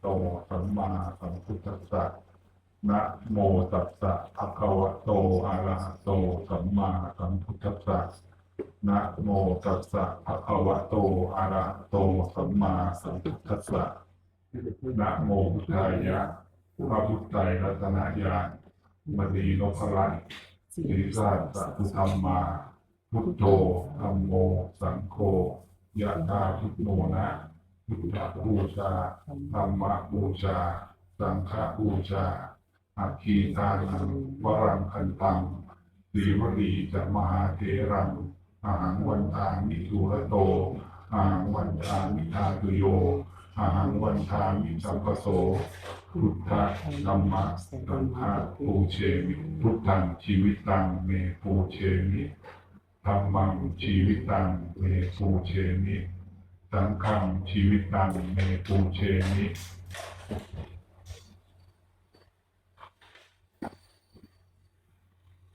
โตสัมมาสัมพุทธัสสะนะโมตัสสะภะคะวะโตอะระหะโตสัมมาสัมพุทธัสสะนะโมตัสสะภะคะวะโตอะระหะโตสัมมาสัมพุทธัสสะนะโมพุทธายะพระพุทธไตรรัตนญาณมณีนพรัตน์สีราชสัตุธรรมาพุทโธธัมโม สังโฆยะธาพุทโนนะ พุทธบูชาธรรมบูชา สังฆบูชาอาคีทานังวรังคันตังสีวลีจะมหาเทรังอาหังวันทามิสุระโตอาหังวันทามิทาตุโยอาหังวันทามิสัมปโสพุทธธรรมะสังฆปูเชมิพุทธังชีวิตังเมปูเชมิธรรมังชีวิตังเมปูเชมิ สังฆังชีวิตังเมปูเชมิ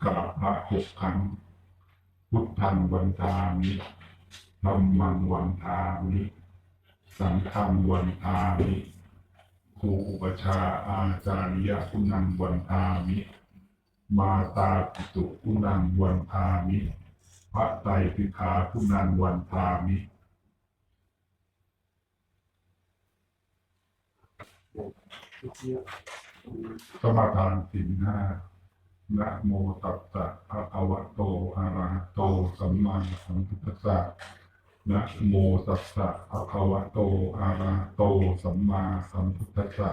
กราบพระหกครั้ง พุทธังวันทามิธรรมังวันทามิสังฆังวันทามิครูอุปชาอาจาริยะคุณังวันทามิ มาตาปิตุคุณังวันทามิ พระไตรปิฎาคุณังวันทามิ สมาทานสินห้านะโมตัสสะภะคะวะโตอะระหะโต สัมมาสัมพุทธัสสะนะโมตัสสะภะคะวะโตอะระหะโต สัมมาสัมพุทธัสสะ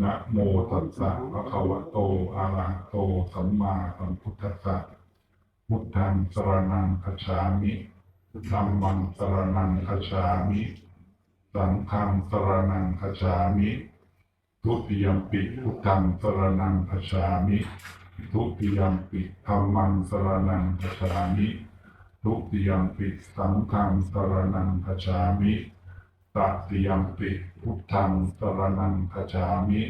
นะโมตัสสะภะคะวะโตอะระหะโต สัมมาสัมพุทธัสสะพุทธังสรณังคัจฉามิธัมมังสรณังคัจฉามิ สังฆังสรณังคัจามิ ทุติยมปิพุทธังสรณังคัจามิ ทุติยมปิธัมมังสรณังคัจามิทุติยมปิสังฆังสรณังคัจามิตติยมปิพุทธังสรณังคัจามิ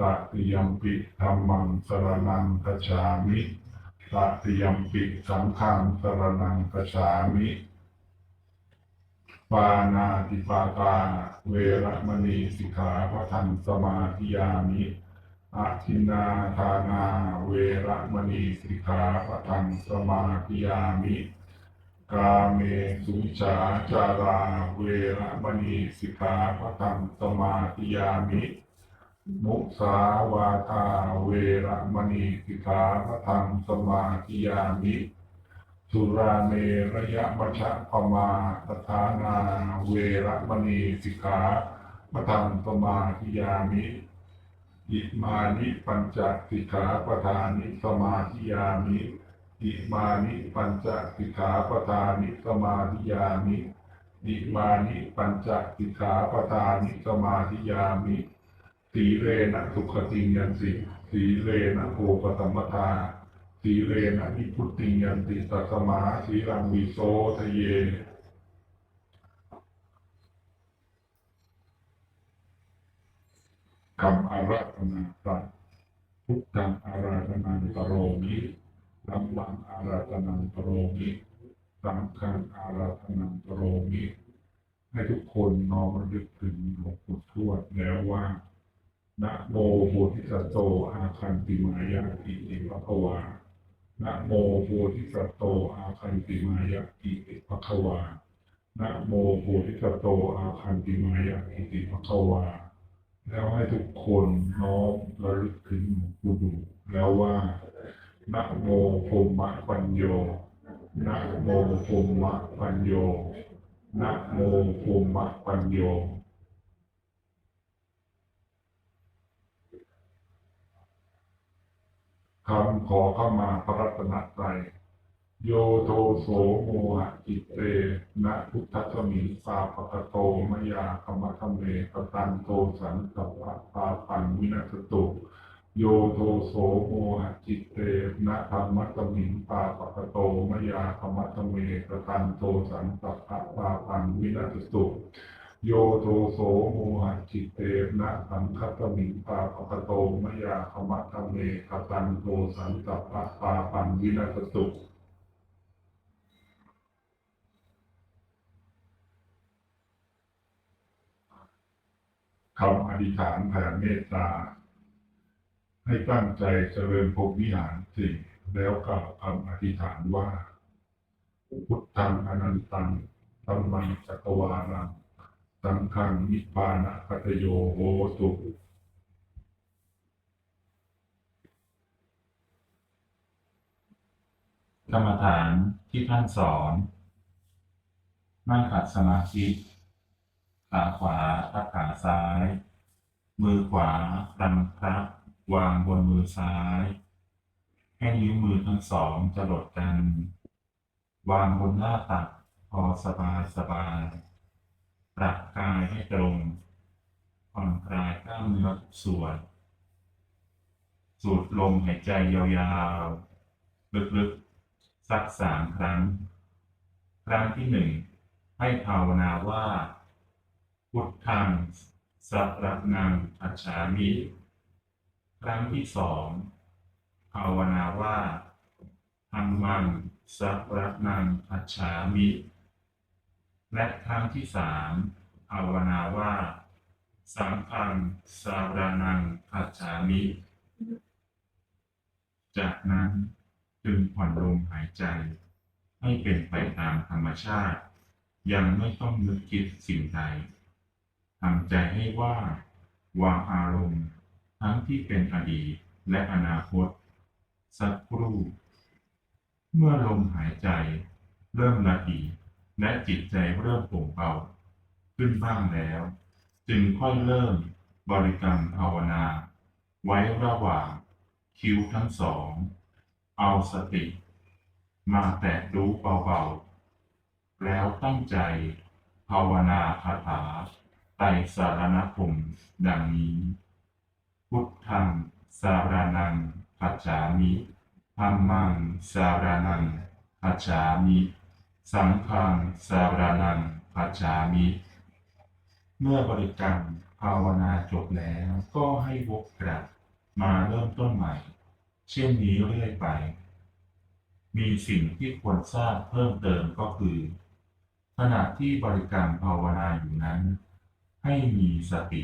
ตติยมปิธัมมังสรณังคัจามิตติยมปิสังฆังสรณังคัจามิ ปานาติปาตา เวระมณีสิกขาพระทันสมาธิยามิอาทินาทานา เวระมณีสิกขาพระทันสมาธิยามิ กาเมสุชาจารา เวระมณีสิกขาพระทันสมาธิยามิ มุสาวาทา เวระมณีสิกขาพระทันสมาธิยามิ สุราเมระยะมัชะปมาตฐานาเวระมณีสิกขาปทังสมาธิยามิ อิมานิปัญจสิกขาปทานิสมาธิยามิ อิมานิปัญจสิกขาปทานิสมาธิยามิ อิมานิปัญจสิกขาปทานิสมาธิยามิ สีเรนะสุขติยันติสีเรนะโภปสัมปทา สีเรนะนิพุติยันติตัสมาสีรังวิโสทะเยคำอาราธนาสัตพุทธังอาราธนังตโรมิธัมมังอาราธนังตโรมิสังฆังอาราธนังตโรมิให้ทุกคนน้อมระลึกถึงหลวงปู่ทวดแล้วว่านะโมโพธิสัตโตอาคันติมายะอิติภควา นะโมโพธิสัตโตอาคันติมายะอิติภควานะโมโพธิสัตโตอาคันติมายะอิติภควา แล้วให้ทุกคนน้อมระลึกถึงหลวงปู่ดูแล้วว่านะโมพรหมปัญโยนะโมพรหมปัญโยนะโมพรหมปัญโย คำขอเข้ามาพระรัตนตรัยโยโทโสโมหะจิตเตนะพุทธสมิสาปะกะโตมยาคมะคะเมปตันโตสันสัพพะปาปังวินัสตุโยโทโสโมหะจิตเตนะธรรมะสมิงปาปะกะโตมยาคมะคะเมปตันโตสันสัพพะปาปังวินัสตุ โยโทโสโมหะจิตเตนะสังคตมิปาปะกโตมยาคมะคะเมปตันโตสันสัพพะปาปังวินัสตุคำอธิษฐานแผ่เมตตา ให้ตั้งใจเจริญพรหมวิหารสี่แล้วกล่าวคำอธิษฐานว่า พุทธังอนันตังตัมมังจักวาลัง สังฆังนิพานะปัตโยโหตุกรรมฐานที่ท่านสอน นั่งขัดสมาธิขาขวาทับขาซ้าย มือขวาดันพระวางบนมือซ้าย ให้นิ้วมือทั้งสองจรดกัน วางบนหน้าตักพอสบายสบาย ปรับกายให้ตรงผ่อนคลายกล้ามเนื้อทุกส่วน สูดลมหายใจยาวๆ ลึกๆ สักสามครั้ง ครั้งที่หนึ่งให้ภาวนาว่า พุทธังสัพระนังอัจฉามิ ครั้งที่สองภาวนาว่าธัมมังสัพระนังอัจฉามิ และครั้งที่สามภาวนาว่าสังฆังสารนังอัจฉามิ จากนั้นจึงผ่อนลมหายใจ ให้เป็นไปตามธรรมชาติ ยังไม่ต้องนึกคิดสิ่งใดทำใจให้ว่าวางอารมณ์ ทั้งที่เป็นอดีตและอนาคต สักครู่ เมื่อลมหายใจเริ่มละเอียด และจิตใจเริ่มโปร่งเบาขึ้นบ้างแล้ว จึงค่อยเริ่มบริกรรมภาวนา ไว้ระหว่างคิ้วทั้งสอง เอาสติ มาแตะรู้เบาๆ แล้วตั้งใจ ภาวนาคาถาไตรสารณคมดังนี้ พุทธังสารนังคัจามิธัมมังสารนังคัจามิ สังฆังสารนังคัจฉามิ เมื่อบริกรรมภาวนาจบแล้วก็ให้วกกลับมาเริ่มต้นใหม่ เช่นนี้เรื่อยไป มีสิ่งที่ควรทราบเพิ่มเติมก็คือ ขณะที่บริกรรมภาวนาอยู่นั้น ให้มีสติ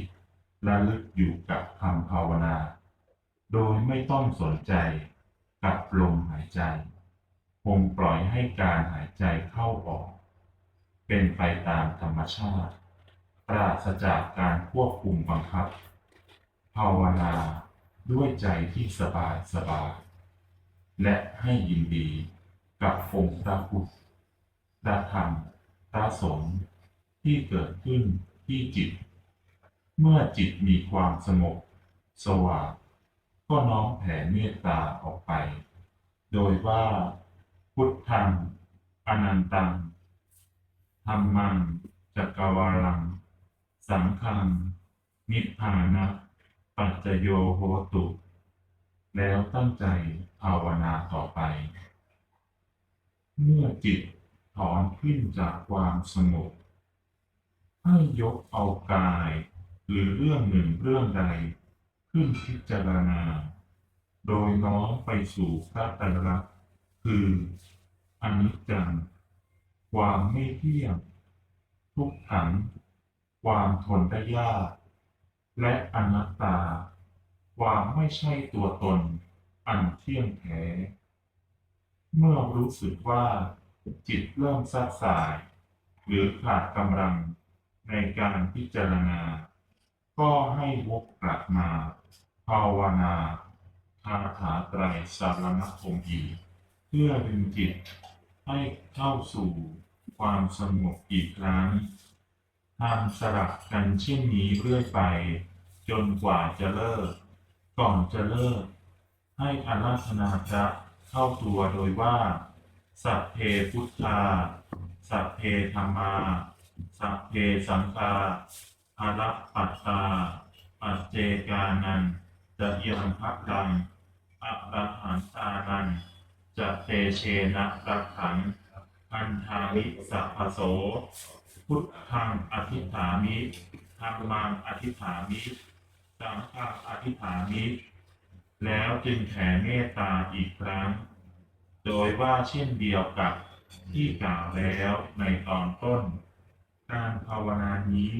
ระลึกอยู่กับคำภาวนา โดยไม่ต้องสนใจกับลมหายใจ งปล่อยให้การหายใจเข้าออก เป็นไปตามธรรมชาติ ปราศจากการควบคุมบังคับ ภาวนาด้วยใจที่สบายสบายและให้ยินดีกับองค์พระพุทธพระธรรมพระสงฆ์ที่เกิดขึ้นที่จิต เมื่อจิตมีความสงบสว่างก็น้อมแผ่เมตตาออกไป โดยว่า พุทธังอนันตังธรรมังจักรวาลัง สังฆัง นิพพานะ ปัจจโยโหตุ แล้วตั้งใจภาวนาต่อไป เมื่อจิตถอนขึ้นจากความสงบให้ยกเอากาย หรือเรื่องหนึ่งเรื่องใด ขึ้นพิจารณา โดยน้อมไปสู่พระตรลักษณ์ คืออนิจจัง ความไม่เที่ยง ทุกขัง ความทนได้ยาก และอนัตตา ความไม่ใช่ตัวตน อันเที่ยงแท้ เมื่อรู้สึกว่า จิตเริ่มซัดสาย หรือขาดกำลังในการพิจารณา ก็ให้วกกลับมา ภาวนาคาถาไตรสารณคมอีก เพื่อดึงจิตให้เข้าสู่ความสงบอีกครั้งทำสลับกันเช่นนี้เรื่อยไป จนกว่าจะเลิก ก่อนจะเลิก ให้อาราธนาพระเข้าตัวโดยว่า สัพเพพุทธา สัพเพธรรมา สัพเพสังฆาอารัปปัตตา ปัจเจกานันจะยังพักดังอะระหันตานัน จะเตเชนะรักขัง อันทามิสัพพโส พุทธังอธิษฐามิธรรมังอธิษฐามิสังฆังอธิษฐามิแล้วจึงแผ่เมตตาอีกครั้ง โดยว่าเช่นเดียวกับที่กล่าวแล้วในตอนต้น การภาวนานี้